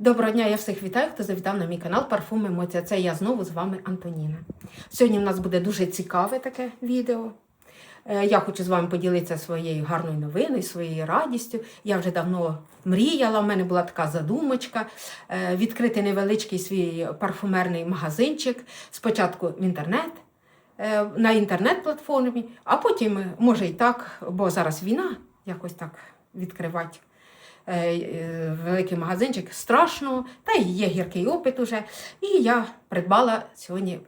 Доброго дня, я всіх вітаю, хто завітав на мій канал Парфум Емоція. Це я знову з вами Антоніна. Сьогодні в нас буде дуже цікаве таке відео. Е, Я хочу з вами поділитися своєю гарною новиною, своєю радістю. Я вже давно мріяла, в мене була така задумочка е, відкрити невеличкий свій парфумерний магазинчик. Спочатку в інтернет, е, на інтернет-платформі, а потім, може, і так, бо зараз війна, якось так відкривати великий магазинчик страшно, та й є гіркий опит уже. І я придбала сьогодні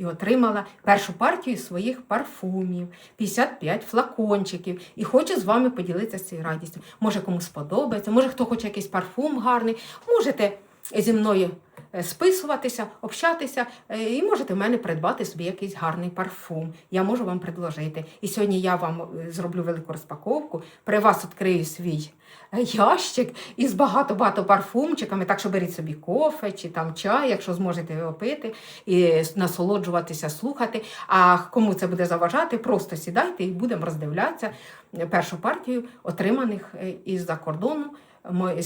і отримала першу партію своїх парфумів, 55 флакончиків. І хочу з вами поділитися цією радістю. Може, комусь сподобається, може хто хоче якийсь парфум гарний, можете зі мною е, списуватися, общатися, е, і можете в мене придбати собі якийсь гарний парфум. Я можу вам предложити. І сьогодні я вам е, зроблю велику розпаковку. При вас відкрию свій ящик із багато-багато парфумчиками. Так що беріть собі кофе чи там чай, якщо зможете його пити, і насолоджуватися, слухати. А кому це буде заважати, просто сідайте і будемо роздивлятися першу партію отриманих із-за кордону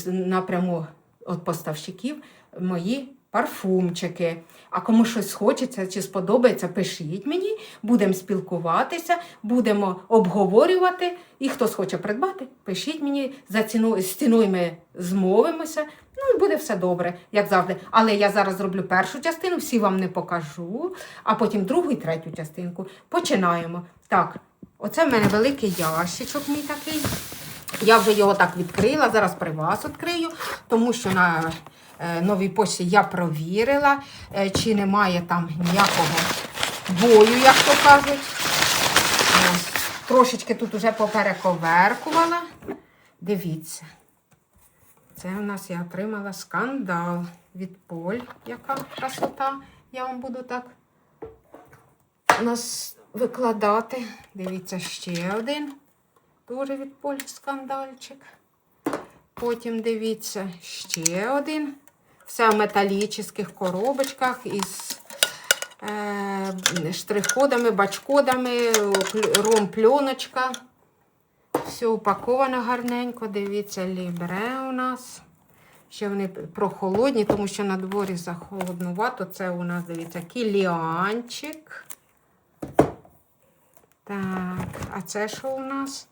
напряму від поставщиків мої парфумчики. А кому щось хочеться чи сподобається, пишіть мені, будемо спілкуватися, будемо обговорювати. І хто схоче придбати, пишіть мені за ціну з ціною ми змовимося. Ну і буде все добре, як завжди. Але я зараз зроблю першу частину, всі вам не покажу, а потім другу і третю частинку. Починаємо. Так, оце в мене великий ящичок мій такий. Я вже його так відкрила, зараз при вас відкрию, тому що на е, новій пошті я провірила, е, чи немає там ніякого бою, як то кажуть. Ось. Трошечки тут уже поперековеркувала. Дивіться. Це у нас я отримала скандал від Поль. Яка красота. Я вам буду так у нас викладати. Дивіться, ще один. Дуже від Поль скандальчик. Потім дивіться, ще один. Все в металічних коробочках із е, штрих-кодами, бачкодами, ром-пленочка. Все упаковано гарненько. Дивіться, лібре у нас. Ще вони прохолодні, тому що на дворі захолоднувато. Це у нас, дивіться, кіліанчик. Так, а це що у нас?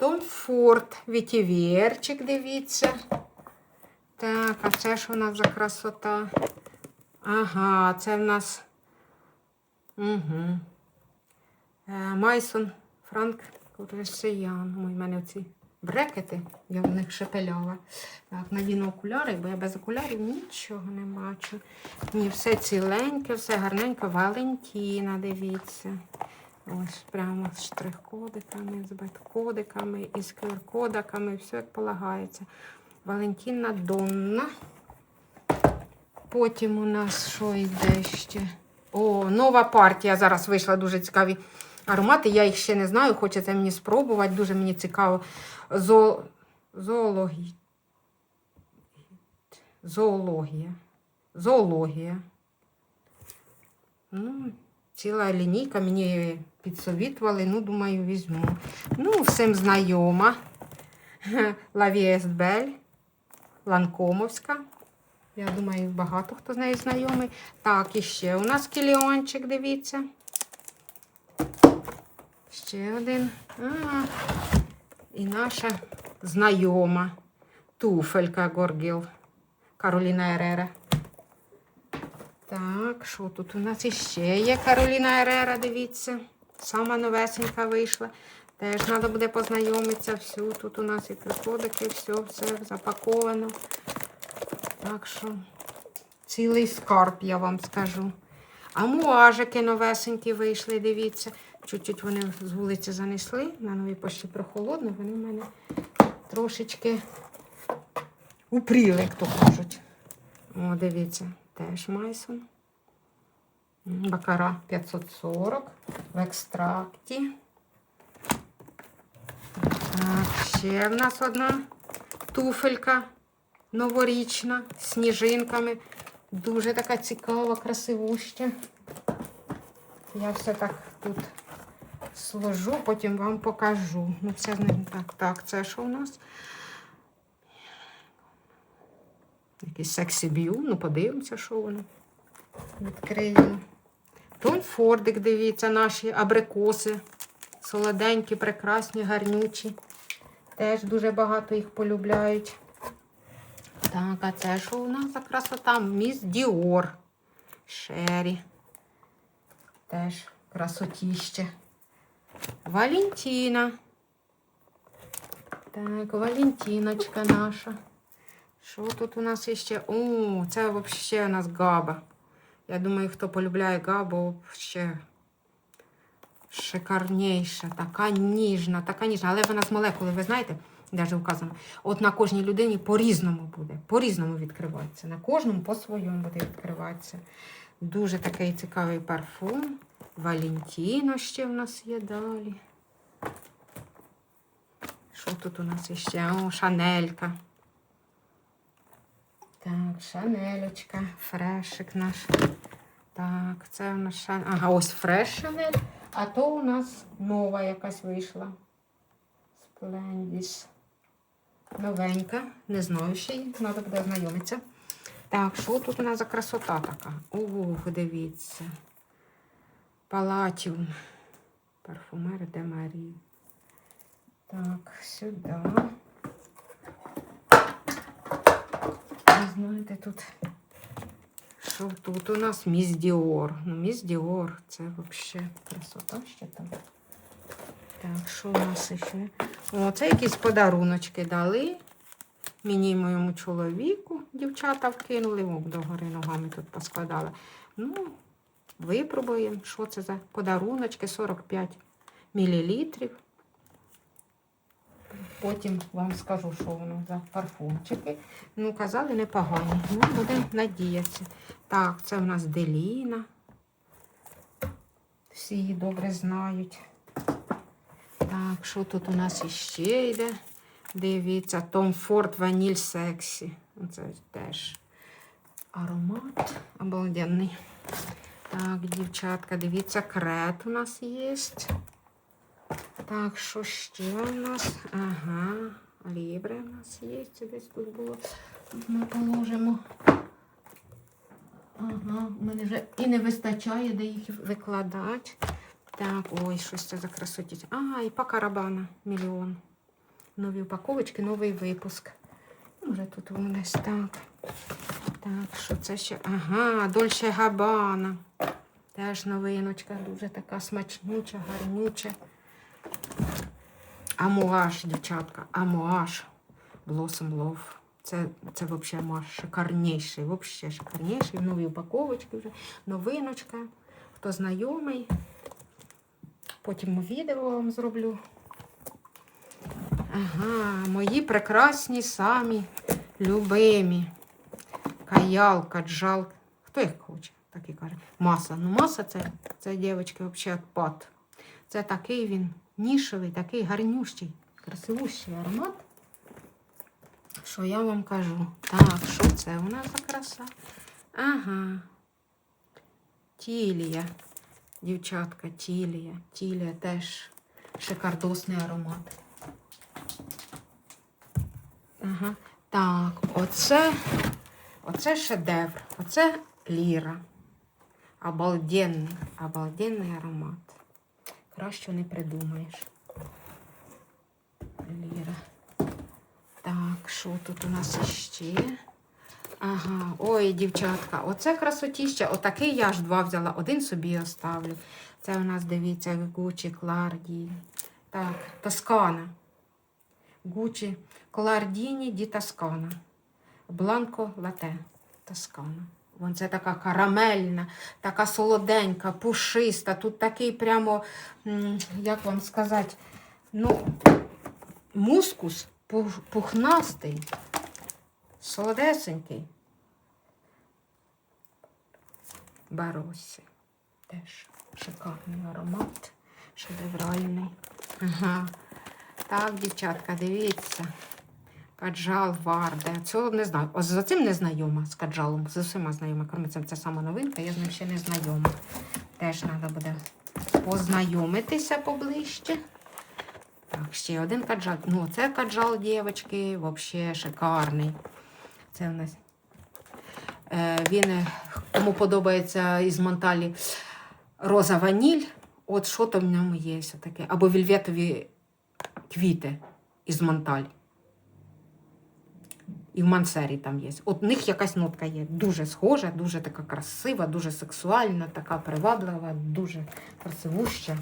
Том Форд, вітіверчик, дивіться. Так, а це що у нас за красота? Ага, це в нас. Угу. Майсон Франк Росіян. Ой, в мене ці брекети, я в них шепеляла. Так, надіну окуляри, бо я без окулярів нічого не бачу. Ні, все ціленьке, все гарненько. Валентіна, дивіться. Ось прямо з штрих-кодиками, з бет-кодиками, і з QR-кодиками, все як полагається. Валентіна Донна. Потім у нас що йде ще? О, нова партія. Зараз вийшла дуже цікаві аромати. Я їх ще не знаю, хочеться мені спробувати. Дуже мені цікаво. Зо... Зоологія. Зоологія. Зоологія. Ну, ціла лінійка мені підсовітували, ну, думаю, візьму. Ну, всім знайома. Лавієстбель, Ланкомовська. Я думаю, багато хто з нею знайомий. Так, і ще у нас кіліончик, дивіться. Ще один. А, і наша знайома туфелька Горгіл. Кароліна Ерера. Так, що тут у нас іще є Кароліна Ерера, дивіться. Сама новесенька вийшла. Теж треба буде познайомитися. Все, тут у нас і приходики, все, все запаковано. Так що цілий скарб, я вам скажу. А муажики новесенькі вийшли, дивіться. Чуть-чуть вони з вулиці занесли. На новій пошті прохолодно, вони в мене трошечки упріли, як то кажуть. О, дивіться, теж Майсон. Бакара 540 в екстракті. Так, ще в нас одна туфелька новорічна з сніжинками. Дуже така цікава, красивуща. Я все так тут сложу, потім вам покажу. Ну, це не так. Так, це що у нас? Якийсь сексі б'ю. Ну, подивимося, що воно. Відкриємо. Том Фордик, дивіться, наші абрикоси. Солоденькі, прекрасні, гарнючі. Теж дуже багато їх полюбляють. Так, а це що у нас за красота? Міс Діор. Шері. Теж красотіще. Валентина. Так, Валентиночка наша. Що тут у нас ще? О, це взагалі у нас габа. Я думаю, хто полюбляє габу, ще шикарніша, така ніжна, така ніжна. Але вона з молекули, ви знаєте, навіть вказано. От на кожній людині по-різному буде, по-різному відкривається. На кожному по-своєму буде відкриватися. Дуже такий цікавий парфум. Валентіно ще в нас є далі. Що тут у нас ще? О, шанелька. Так, шанелечка, фрешик наш. Так, це у нас шан... Ага, ось фреш шанель. А то у нас нова якась вийшла. Сплендіс. Новенька. Не знаю ще її, треба буде ознайомитися. Так, що тут у нас за красота така? Ох, дивіться. Палатіум. Парфумер де Марі. Так, сюди. Ви знаєте, тут. Що тут у нас міс Діор. Ну, міс Діор, це взагалі красота ще там. Так, що у нас ще? О, це якісь подаруночки дали. Мені і моєму чоловіку дівчата вкинули, О, догори ногами тут поскладали. Ну, випробуємо, що це за подаруночки 45 мілілітрів. Потім вам скажу, що воно за парфумчики. Ну, казали, непогані. Ну, будемо надіятися. Так, це в нас Деліна. Всі її добре знають. Так, що тут у нас іще йде? Дивіться, Том Форд Ваніль Сексі. Це теж аромат обалденний. Так, дівчатка, дивіться, крет у нас є. Так, що ще у нас? Ага, лібре у нас є. Це десь тут було. Ми положимо. Ага, у мене вже і не вистачає, де їх викладати. Так, ой, щось це за красоті. Ага, і пакарабана мільйон. Нові упаковочки, новий випуск. Може тут воно десь так. Так, що це ще? Ага, Дольче Габана. Теж новиночка, дуже така смачнюча, гарнюча. Амуаш, дівчатка, амуаш. Blossom Love. Це, це взагалі амуаш шикарніший, взагалі шикарніший. Нові упаковочки вже, новиночка. Хто знайомий, потім відео вам зроблю. Ага, мої прекрасні самі любимі. Каял, каджал. Хто їх хоче, так і каже. Маса. Ну, маса це, це дівчатки, взагалі відпад. Це такий він нішевий, такий гарнющий, красивущий аромат. Що я вам кажу? Так, що це у нас за краса? Ага. Тілія. Дівчатка, тілія. Тілія теж шикардосний аромат. Ага. Так, оце, оце шедевр. Оце ліра. Обалденний, обалденний аромат. Краще не придумаєш. Ліра. Так, що тут у нас іще? Ага, ой, дівчатка, оце красотіще. Отакий я ж два взяла, один собі оставлю. Це у нас, дивіться, Гучі, Кларді. Так, Тоскана. Гучі, Клардіні ді Тоскана. Бланко лате. Тоскана. Вон це така карамельна, така солоденька, пушиста. Тут такий прямо, як вам сказати, ну, мускус пухнастий, солодесенький. Баросі. Теж шикарний аромат, шедевральний. Ага. Так, дівчатка, дивіться. Каджал Варде. Цього не знаю. Ось за цим не знайома з каджалом. З усіма знайома. Крім цим це сама новинка, я з ним ще не знайома. Теж треба буде познайомитися поближче. Так, ще один каджал. Ну, це каджал, дівчатки, взагалі шикарний. Це у нас Е, Він, кому подобається із Монталі роза ваніль, от що там в ньому є таке. Або вільветові квіти із Монталь. І в Мансері там є. От в них якась нотка є. Дуже схожа, дуже така красива, дуже сексуальна, така приваблива, дуже красивуща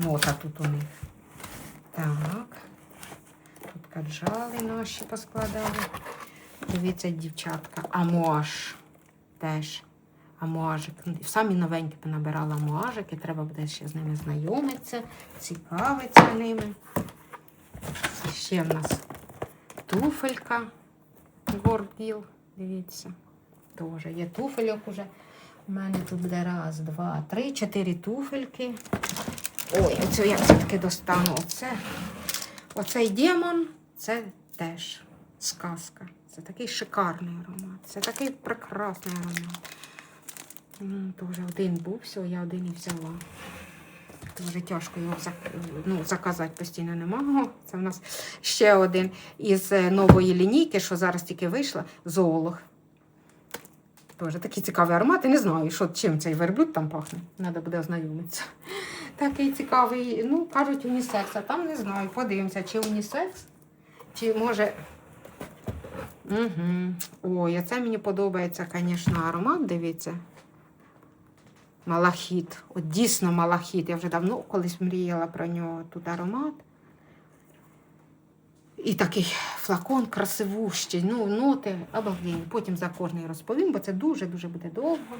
нота тут у них. Так. Тут каджали наші поскладали. Дивіться, дівчатка, амуаж теж. Амуажик. Самі новенькі понабирала амуажики, треба буде ще з ними знайомитися, цікавитися ними. Ще в нас туфелька горділ. Дивіться. Теж є туфельок уже. У мене тут буде раз, два, три, чотири туфельки. Ой, оце я все-таки достану. Оце. Оцей демон це теж сказка. Це такий шикарний аромат. Це такий прекрасний аромат. Тоже один був, все, я один і взяла. Дуже тяжко його ну, заказати постійно не можу. Це в нас ще один із е, нової лінійки, що зараз тільки вийшла, зоолог. Теж такий цікавий аромат. Я не знаю, що, чим цей верблюд там пахне. Треба буде ознайомитися. Такий цікавий, ну, кажуть, унісекс, а там не знаю. Подивимося, чи унісекс, чи може. Угу. Ой, це мені подобається, звісно, аромат, дивіться. Малахіт. От дійсно малахіт. Я вже давно колись мріяла про нього тут аромат. І такий флакон красивущий. Ну, ноти обалденні. Потім за кожний розповім, бо це дуже-дуже буде довго.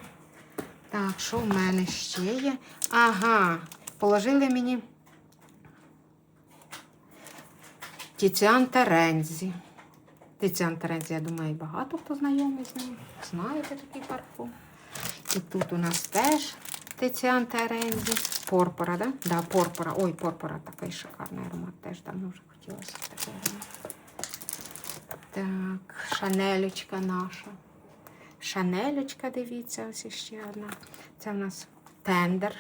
Так, що в мене ще є? Ага, положили мені Тіціан Терензі. Тіціан Терензі, я думаю, багато хто знайомий з ним. Знаєте такий парфум. І тут у нас теж Тиціан Терензі. Порпора, да? Да, порпора. Ой, порпора такий шикарний аромат. Теж давно вже хотілося аромат. Так, шанелечка наша. Шанелечка, дивіться, ось ще одна. Це в нас тендер.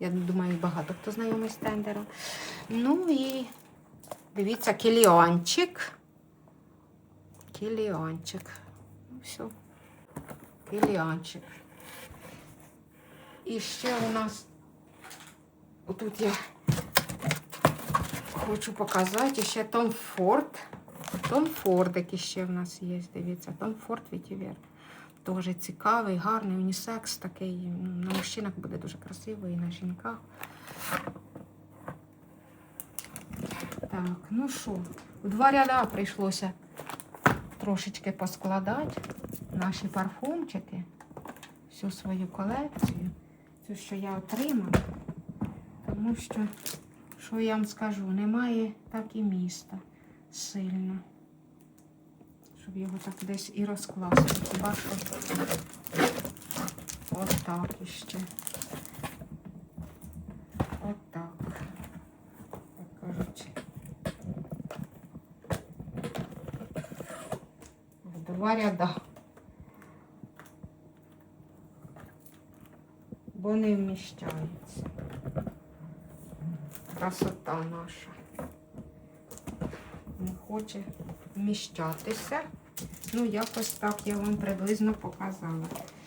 Я думаю, багато хто знайомий з тендером. Ну і дивіться, кіліончик. Кіліончик. Ну, все. Кіліончик. І ще у нас отут я хочу показати ще Том Форд. Том Форд, який ще в нас є, дивіться, Том Форд Вітівер. Дуже цікавий, гарний унісекс такий. На мужчинах буде дуже красиво і на жінках. Так, ну що, у два ряда прийшлося трошечки поскладати наші парфумчики, всю свою колекцію, цю, що я отримала. Тому що, що я вам скажу, немає так і міста сильно. Щоб його так десь і розкласти. Хіба що отак іще. Отак. Як кажуть. В два ряда. Бо не вміщається. Красота наша. Не хоче вміщатися. Ну, якось так я вам приблизно показала,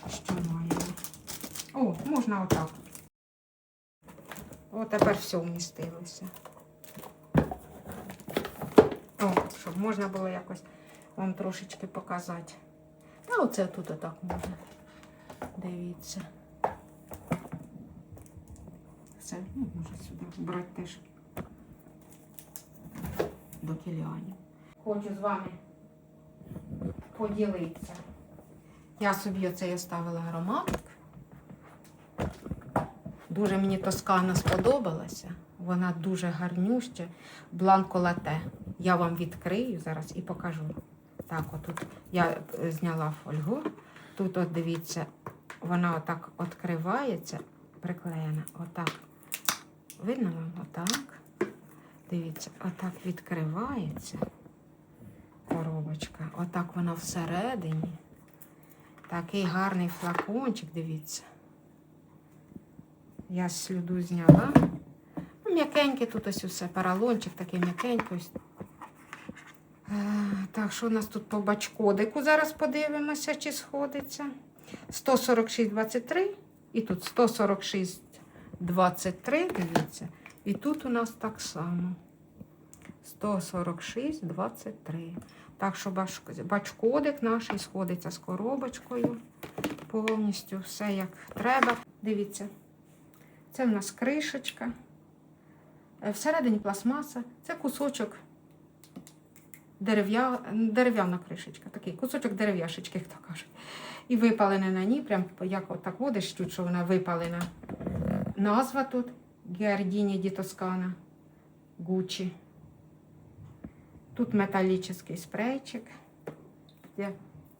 що маємо. О, можна отак. О, тепер все вмістилося. О, щоб можна було якось вам трошечки показати. Та оце тут отак можна. Дивіться. Все, ну, може сюди брати теж до кіліанів. Хочу з вами поділитися. Я собі оцей оставила ароматик. Дуже мені тоскана сподобалася. Вона дуже гарнюща. Бланко лате. Я вам відкрию зараз і покажу. Так, отут я е, зняла фольгу. Тут, от дивіться, вона отак відкривається, приклеєна. Отак. Видно вам? Отак. Дивіться, отак відкривається коробочка. Отак вона всередині. Такий гарний флакончик, дивіться. Я сліду зняла. Ну, м'якенький тут ось усе, паралончик такий м'якенький. Ось. Е, Так, що у нас тут по бачкодику? Зараз подивимося, чи сходиться. 146,23. І тут 146,23, дивіться. І тут у нас так само. 146,23. Так що бачкодик наш сходиться з коробочкою. Повністю все як треба. Дивіться. Це в нас кришечка. Е, Всередині пластмаса. Це кусочок дерев'я... дерев'яна кришечка. Такий кусочок дерев'яшечки, як то кажуть. І випалене на ній, прям як отак водиш, чуть, що вона випалена. Назва тут Геордіні Ді Тоскана. Гучі. Тут металічний спрейчик. Я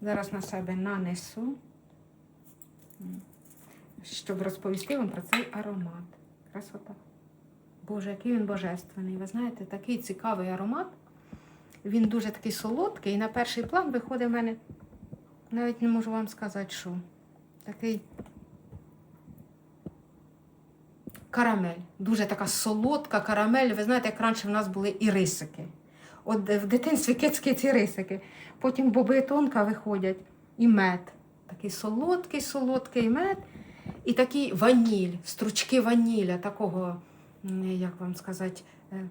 зараз на себе нанесу, щоб розповісти вам про цей аромат. Красота. Боже, який він божественний. Ви знаєте, такий цікавий аромат. Він дуже такий солодкий, і на перший план виходить в мене, навіть не можу вам сказати, що. Такий карамель. Дуже така солодка карамель. Ви знаєте, як раніше в нас були і рисики. От в дитинстві кицькі ці рисики. Потім боби тонка виходять і мед. Такий солодкий, солодкий мед. І такий ваніль, стручки ваніля, такого, як вам сказати, е,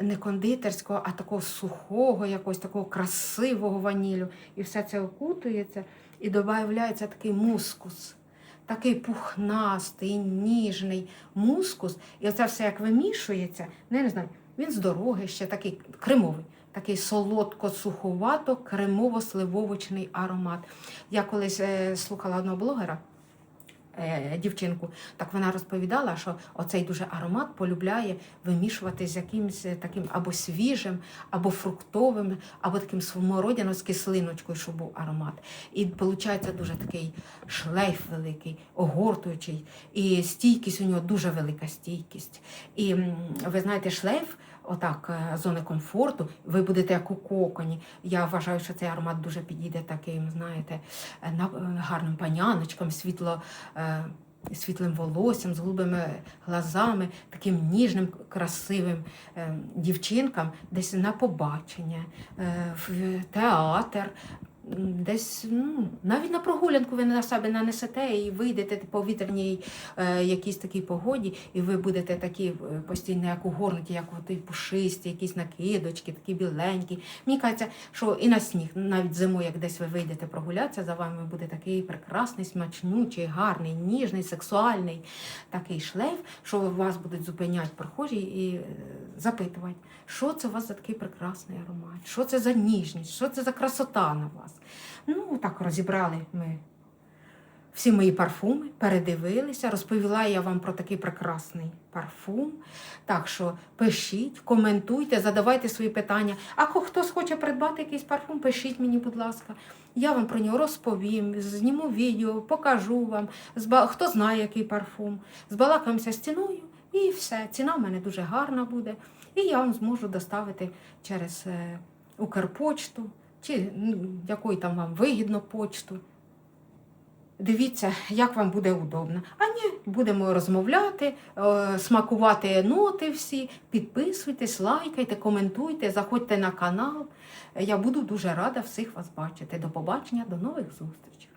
не кондитерського, а такого сухого, якогось такого красивого ванілю. І все це окутується, і додається такий мускус. Такий пухнастий, ніжний мускус. І оце все як вимішується. Ну, не знаю, він з дороги ще такий кремовий, такий солодко-суховато, кремово-сливовочний аромат. Я колись е, слухала одного блогера. Е, Дівчинку, так вона розповідала, що оцей дуже аромат полюбляє вимішувати з якимось е, таким або свіжим, або фруктовим, або таким смородяно з кислиночкою, щоб був аромат. І виходить дуже такий шлейф великий, огортуючий, і стійкість у нього дуже велика стійкість. І ви знаєте, шлейф, отак, е, зони комфорту, ви будете як у коконі. Я вважаю, що цей аромат дуже підійде таким, знаєте, е, е, гарним паняночкам, світло. Світлим волоссям, з голубими глазами, таким ніжним, красивим дівчинкам, десь на побачення, в театр, десь ну, навіть на прогулянку ви на себе нанесете і вийдете по вітряній е, якійсь такій погоді, і ви будете такі е, постійно, як угорнуті, як от пушисті, якісь накидочки, такі біленькі. Мені кажеться, що і на сніг, навіть зимою, як десь ви вийдете прогулятися, за вами буде такий прекрасний, смачнючий, гарний, ніжний, сексуальний такий шлейф, що вас будуть зупиняти прохожі і е, запитувати, що це у вас за такий прекрасний аромат, що це за ніжність, що це за красота на вас. Ну, так розібрали ми всі мої парфуми, передивилися, розповіла я вам про такий прекрасний парфум. Так що пишіть, коментуйте, задавайте свої питання. А хтось хоче придбати якийсь парфум, пишіть мені, будь ласка. Я вам про нього розповім, зніму відео, покажу вам. Хто знає, який парфум. Збалакаємося з ціною і все. Ціна в мене дуже гарна буде. І я вам зможу доставити через е, Укрпочту чи ну, якою там вам вигідно почту. Дивіться, як вам буде удобно. А ні, будемо розмовляти, е, смакувати ноти всі. Підписуйтесь, лайкайте, коментуйте, заходьте на канал. Я буду дуже рада всіх вас бачити. До побачення, до нових зустрічей.